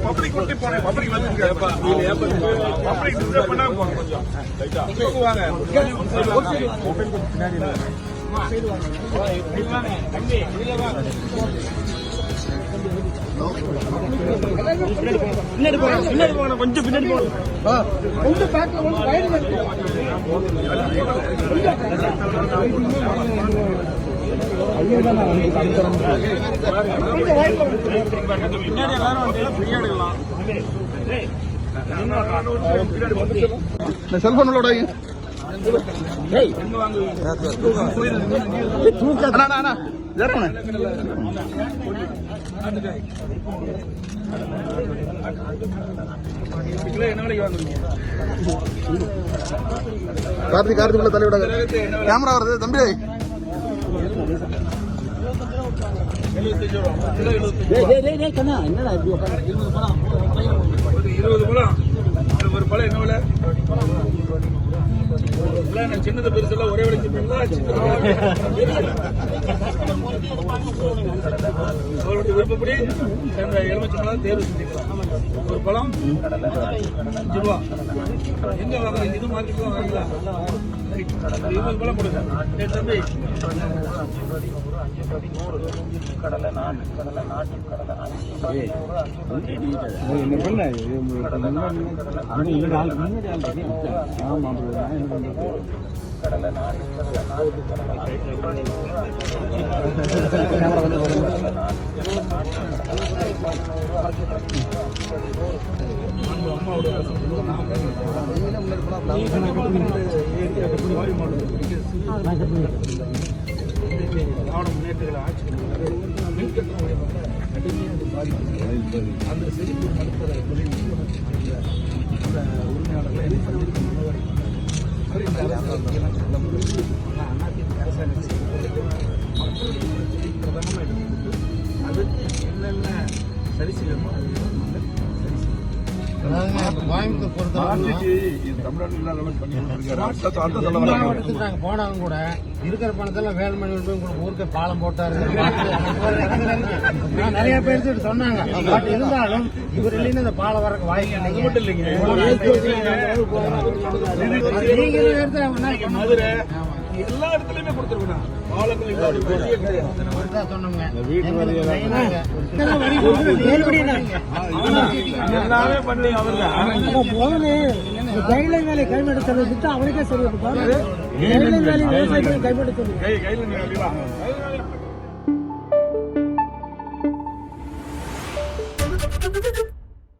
Public கொண்டு போனேன் public வந்து பப்ளிக் டிஸ்டர்ப் பண்ணாம போங்க கொஞ்சம் வாங்க பின்னாடி போங்க பின்னாடி போங்க கொஞ்சம் பின்னாடி போங்க பின்னாடி எல்லாரும் வந்து ஃப்ரீயா செல்போன் உள்ள விடாதீங்க. அண்ணா, அண்ணா, அண்ணா. கேமரா வருது தம்பி ஒரு இருபது பழம் ஒரு பழம் என்ன விலை சின்னது பெருசு ஒரே விலைக்கு அவருடைய விருப்பப்படி அந்த எலுமிச்சம்பழம் தேர்வு செஞ்சுக்கலாம் ஒரு பழம் அஞ்சு ரூபா எங்க வாங்குறீங்க இது மார்க்கெட்ல வாங்குறீங்களா இருபது பழம் கொடுங்க சரி, தம்பி திராவிட முன்னேற்றங்கள் ஆட்சி உயர்வால கடுமையாக பாதிப்பு அந்த செழிப்பு மறுப்பதை தொழில் அந்த உரிமையாளர்களை என்ன பண்ணி பிரதமமாக எடுத்துக்கிட்டு அதுக்கு என்னென்ன சரி செய்யணுமோ அது சரி கோயம்புத்தூர் பொறுத்தவரை எடுத்துக்கிறாங்க போனவங்க கூட இருக்கிற பணத்தெல்லாம் வேலுமணி கொண்டு போய் உங்களுக்கு ஊருக்கு பாலம் போட்டாரு நான் நிறைய பேர் சொன்னாங்க பட் இருந்தாலும் இவர் இல்லைன்னு இந்த பாலம் வரக்கு வாய்ப்பு மட்டும் இல்லைங்க. எல்லா இடத்துலயுமே கொடுத்துருக்கணும் பாலங்கள் எல்லாமே பண்ணி அவர்தான் போது கைலை வேலை கைவிட சொல்ல திட்டம் அவனுக்கே சரியா கைலை வேலை சொல்லு